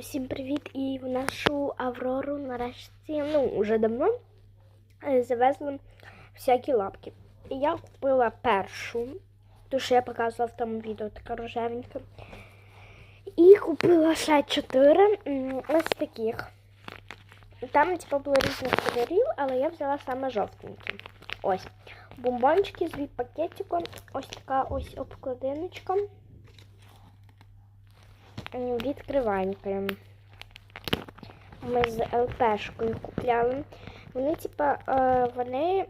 Усім привіт! І в нашу Аврору нарешті, ну, вже давно е, завезли всякі лапки. І я купила першу, ту, що я показувала в тому відео, така рожевенька. І купила ще чотири ось таких. Там, типу, було різних кольорів, але я взяла саме жовтенькі. Ось. Бомбончики з від пакетику. Ось така ось обкладиночка. М, Відкриванькою. Ми з ЛПшкою купляли. Вони, типа, е, вони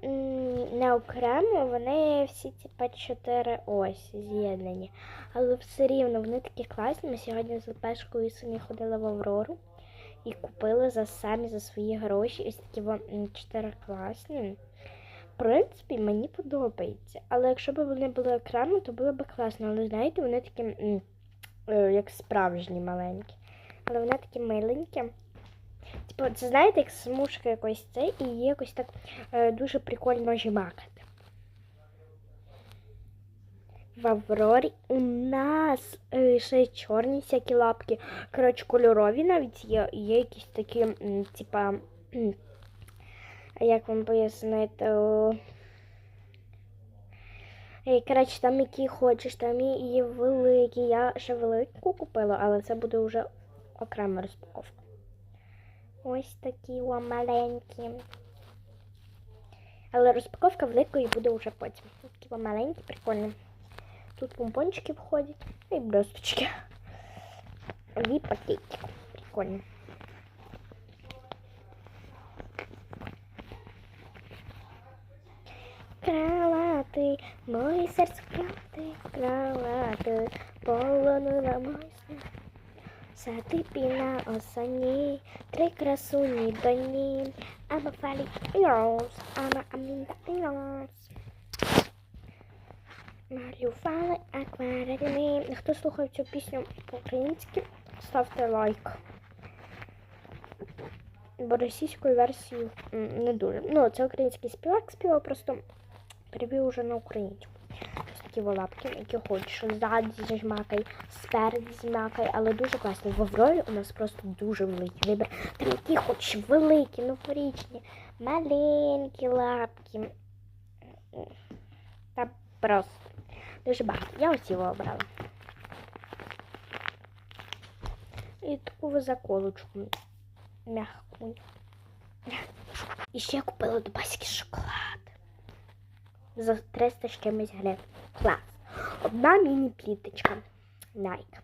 не окремо, вони всі, типа, чотири ось з'єднані. Але все рівно вони такі класні. Ми сьогодні з ЛПшкою самі ходили в Аврору і купили за самі за свої гроші. Ось такі чотири класні. В принципі, мені подобається. Але якщо б вони були окремо, то було б класно. Але знаєте, вони такі. Е, як справжні маленькі. Але вони такі миленькі. Типу, це знаєте, як смужка якось це, і її якось так е, дуже прикольно жмакати. В Аврорі у нас е, ще чорні всякі лапки. Коротше, кольорові навіть є, є якісь такі, типа, як вам пояснити. Е, Коротше, там які хочеш, там і великі. Я ще велику купила, але це буде вже окрема розпаковка. Ось такі о, маленькі. Але розпаковка великої буде вже потім. Такі о, маленькі, прикольні. Тут помпончики входять ну і блісточки. І пакетик. Прикольно. Кралати, моє серце крати, кралати, полонула мой снег. Сади на осені, три красуні доні, аба фалі іос, аба амінда іос. Малювали акварельми. Хто слухав цю пісню по-українськи, ставте лайк. Бо російською версією не дуже. Ну, це український співак співав, просто перевів уже на українську. Ось такі лапки, які хочеш. Ззаді зажмакай, спереді змакай, але дуже класно. В Аврорі у нас просто дуже великий вибір. Там які хочеш великі, новорічні, маленькі лапки. Та просто дуже багато. Я ось його обрала. І таку заколочку мягку. І ще я купила дубайський шоколад. За 300 з чимось гривень. Клас. Одна міні-пліточка. Найк.